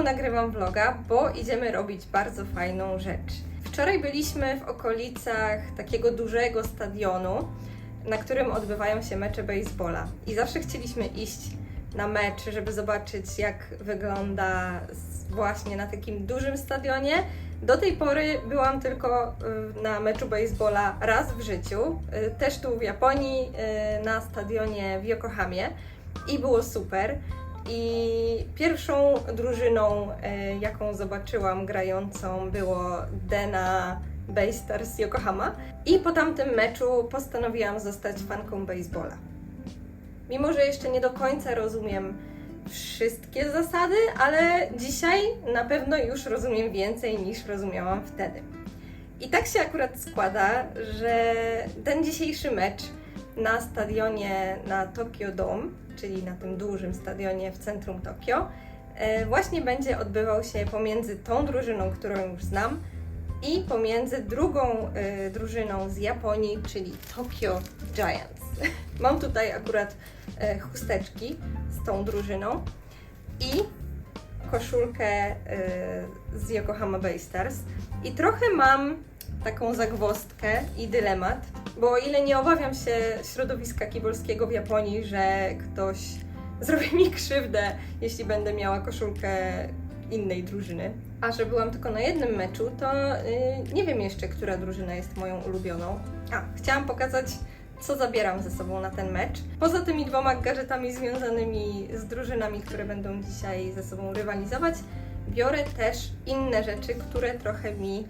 znowu nagrywam vloga, bo idziemy robić bardzo fajną rzecz. Wczoraj byliśmy w okolicach takiego dużego stadionu, na którym odbywają się mecze baseballa. I zawsze chcieliśmy iść na mecz, żeby zobaczyć, jak wygląda właśnie na takim dużym stadionie. Do tej pory byłam tylko y, na meczu baseballa raz w życiu, y, też tu w Japonii, y, na stadionie w Yokohamie i było super. I pierwszą drużyną, y, jaką zobaczyłam grającą, było Dena Baystars Yokohama. I po tamtym meczu postanowiłam zostać fanką baseballa. Mimo, że jeszcze nie do końca rozumiem wszystkie zasady, ale dzisiaj na pewno już rozumiem więcej niż rozumiałam wtedy. I tak się akurat składa, że ten dzisiejszy mecz na stadionie na Tokyo Dome, czyli na tym dużym stadionie w centrum Tokio, e, właśnie będzie odbywał się pomiędzy tą drużyną, którą już znam, i pomiędzy drugą e, drużyną z Japonii, czyli Tokyo Giants. Mam tutaj akurat e, chusteczki z tą drużyną i koszulkę z Yokohama Baystars. I trochę mam taką zagwozdkę i dylemat, bo o ile nie obawiam się środowiska kibolskiego w Japonii, że ktoś zrobi mi krzywdę, jeśli będę miała koszulkę innej drużyny. A że byłam tylko na jednym meczu, to y, nie wiem jeszcze, która drużyna jest moją ulubioną. A, chciałam pokazać, co zabieram ze sobą na ten mecz. Poza tymi dwoma gadżetami związanymi z drużynami, które będą dzisiaj ze sobą rywalizować, biorę też inne rzeczy, które trochę mi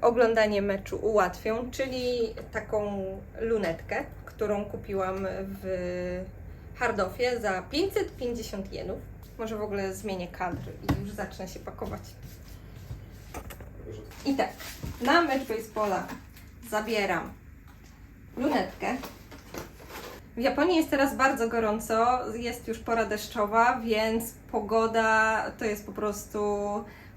oglądanie meczu ułatwią, czyli taką lunetkę, którą kupiłam w Hardofie za 550 jenów. Może w ogóle zmienię kadr i już zacznę się pakować. I tak, na mecz baseballa zabieram lunetkę. W Japonii jest teraz bardzo gorąco, jest już pora deszczowa, więc pogoda to jest po prostu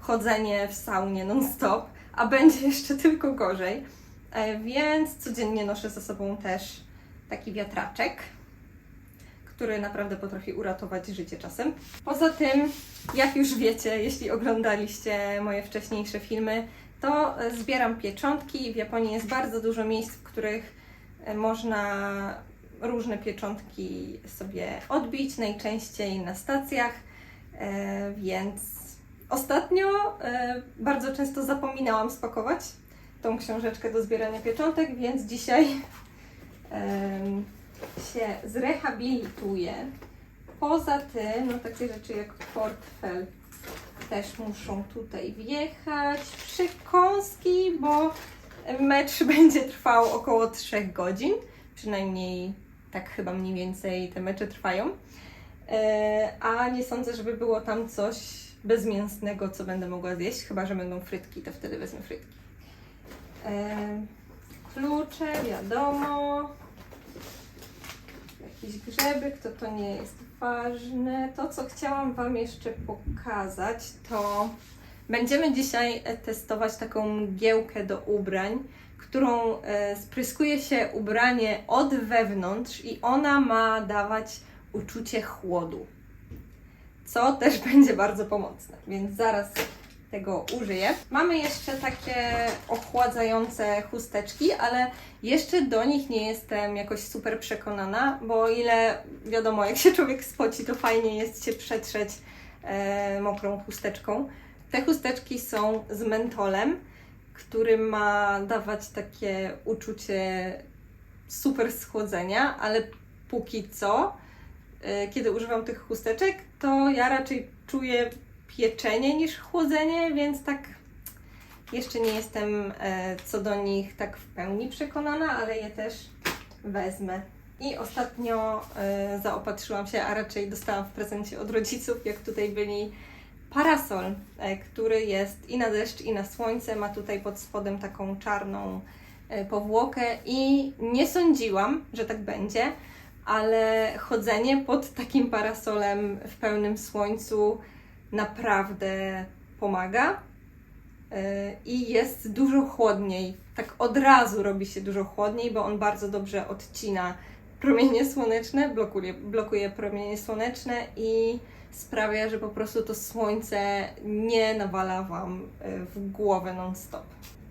chodzenie w saunie non-stop, a będzie jeszcze tylko gorzej. E, Więc codziennie noszę ze sobą też taki wiatraczek, który naprawdę potrafi uratować życie czasem. Poza tym, jak już wiecie, jeśli oglądaliście moje wcześniejsze filmy, to e, zbieram pieczątki. W Japonii jest bardzo dużo miejsc, w których e, można różne pieczątki sobie odbić, najczęściej na stacjach, więc ostatnio e, bardzo często zapominałam spakować tą książeczkę do zbierania pieczątek, więc dzisiaj em, się zrehabilituję. Poza tym, no takie rzeczy jak portfel też muszą tutaj wjechać, przekąski, bo mecz będzie trwał około 3 godzin, przynajmniej tak chyba mniej więcej te mecze trwają. E, A nie sądzę, żeby było tam coś bezmięsnego, co będę mogła zjeść, chyba że będą frytki, to wtedy wezmę frytki. E, Klucze, wiadomo. Jakiś grzebek, to to nie jest ważne. To, co chciałam Wam jeszcze pokazać, to będziemy dzisiaj e, testować taką mgiełkę do ubrań, którą e, spryskuje się ubranie od wewnątrz i ona ma dawać uczucie chłodu. Co też będzie bardzo pomocne, więc zaraz tego użyję. Mamy jeszcze takie ochładzające chusteczki, ale jeszcze do nich nie jestem jakoś super przekonana, bo ile wiadomo, jak się człowiek spoci, to fajnie jest się przetrzeć e, mokrą chusteczką. Te chusteczki są z mentolem, który ma dawać takie uczucie super schłodzenia, ale póki co, kiedy używam tych chusteczek, to ja raczej czuję pieczenie niż chłodzenie, więc tak jeszcze nie jestem e, co do nich tak w pełni przekonana, ale je też wezmę. I ostatnio e, zaopatrzyłam się, a raczej dostałam w prezencie od rodziców, jak tutaj byli, parasol, e, który jest i na deszcz, i na słońce. Ma tutaj pod spodem taką czarną e, powłokę i nie sądziłam, że tak będzie, ale chodzenie pod takim parasolem w pełnym słońcu naprawdę pomaga e, i jest dużo chłodniej. Tak od razu robi się dużo chłodniej, bo on bardzo dobrze odcina promienie słoneczne, blokuje, blokuje promienie słoneczne i sprawia, że po prostu to słońce nie nawala Wam y, w głowę non-stop.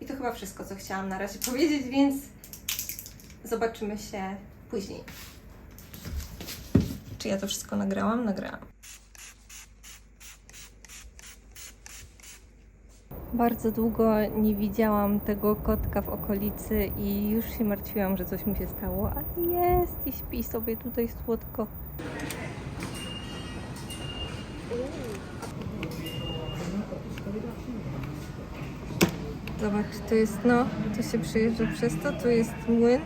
I to chyba wszystko, co chciałam na razie powiedzieć, więc zobaczymy się później. Czy ja to wszystko nagrałam? Nagrałam. Bardzo długo nie widziałam tego kotka w okolicy i już się martwiłam, że coś mu się stało, ale jest i śpi sobie tutaj słodko. Zobacz, tu jest, no, tu się przyjeżdża przez to, tu jest młyn,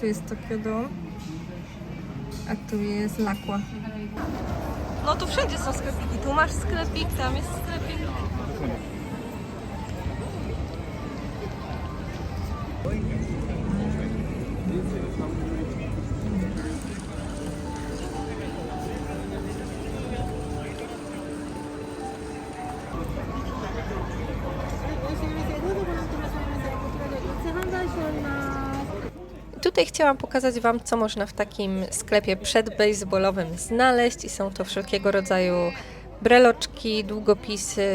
tu jest Tokyo Dome, a tu jest Lakła. No tu wszędzie są sklepiki, tu masz sklepik, tam jest sklepik. Tutaj chciałam pokazać Wam, co można w takim sklepie przedbejsbolowym znaleźć i są to wszelkiego rodzaju breloczki, długopisy,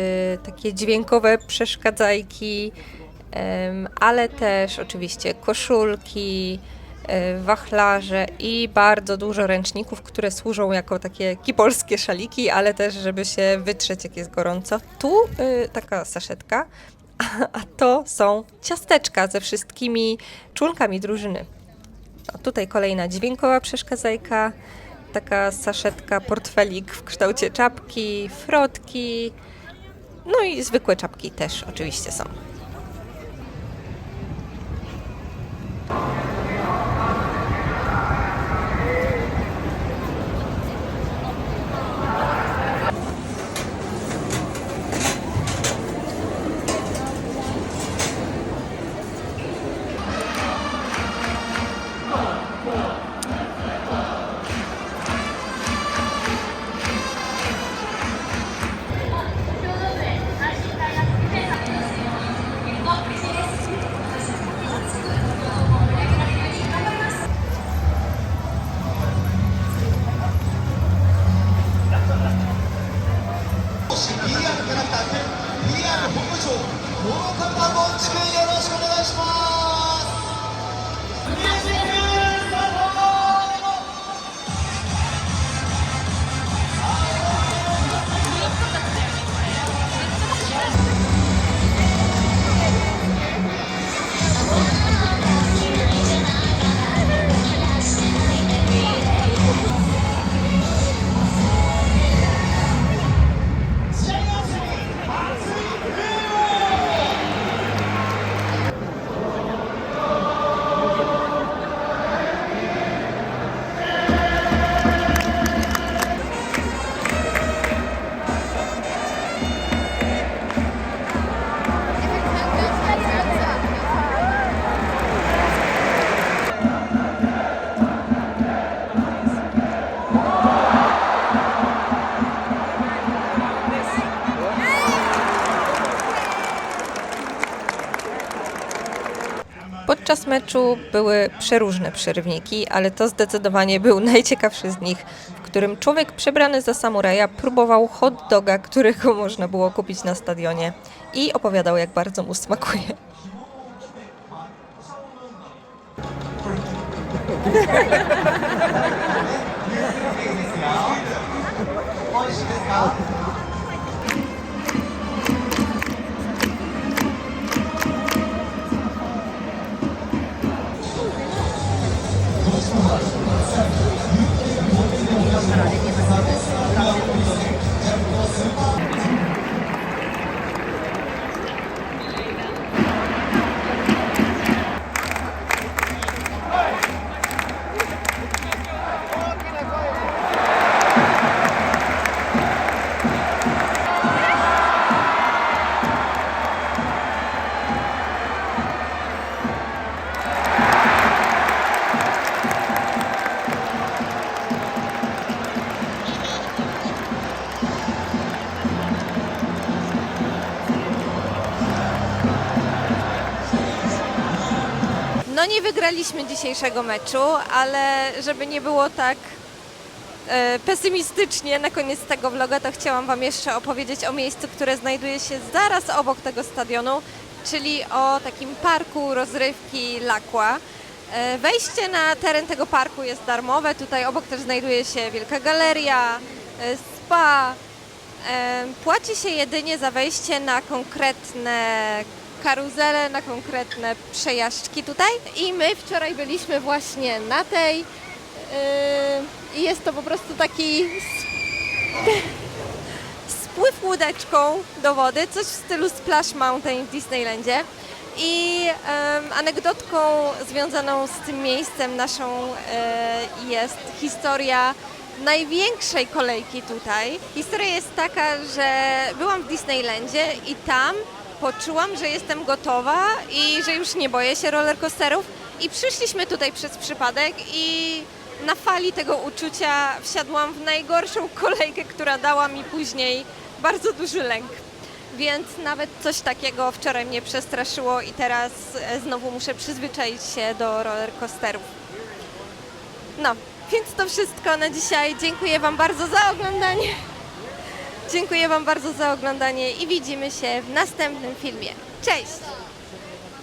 takie dźwiękowe przeszkadzajki, ale też oczywiście koszulki, wachlarze i bardzo dużo ręczników, które służą jako takie kipolskie szaliki, ale też żeby się wytrzeć jak jest gorąco. Tu y, taka saszetka, a to są ciasteczka ze wszystkimi członkami drużyny. Tutaj kolejna dźwiękowa przeszkadzajka, taka saszetka, portfelik w kształcie czapki, frotki, no i zwykłe czapki też oczywiście są. Podczas meczu były przeróżne przerywniki, ale to zdecydowanie był najciekawszy z nich, w którym człowiek przebrany za samuraja próbował hot doga, którego można było kupić na stadionie i opowiadał, jak bardzo mu smakuje. nie wygraliśmy dzisiejszego meczu, ale żeby nie było tak e, pesymistycznie na koniec tego vloga, to chciałam Wam jeszcze opowiedzieć o miejscu, które znajduje się zaraz obok tego stadionu, czyli o takim parku rozrywki Lakła. E, Wejście na teren tego parku jest darmowe. Tutaj obok też znajduje się wielka galeria, e, spa. Płaci się jedynie za wejście na konkretne karuzele, na konkretne przejażdżki tutaj. I my wczoraj byliśmy właśnie na tej. e, I jest to po prostu taki spływ łódeczką do wody, coś w stylu Splash Mountain w Disneylandzie. I em, anegdotką związaną z tym miejscem naszą e, jest historia największej kolejki tutaj. Historia jest taka, że byłam w Disneylandzie i tam poczułam, że jestem gotowa i że już nie boję się rollercoasterów. I przyszliśmy tutaj przez przypadek i na fali tego uczucia wsiadłam w najgorszą kolejkę, która dała mi później bardzo duży lęk. Więc nawet coś takiego wczoraj mnie przestraszyło i teraz e, znowu muszę przyzwyczaić się do rollercoasterów. No, więc to wszystko na dzisiaj. Dziękuję Wam bardzo za oglądanie. Dziękuję Wam bardzo za oglądanie i widzimy się w następnym filmie. Cześć!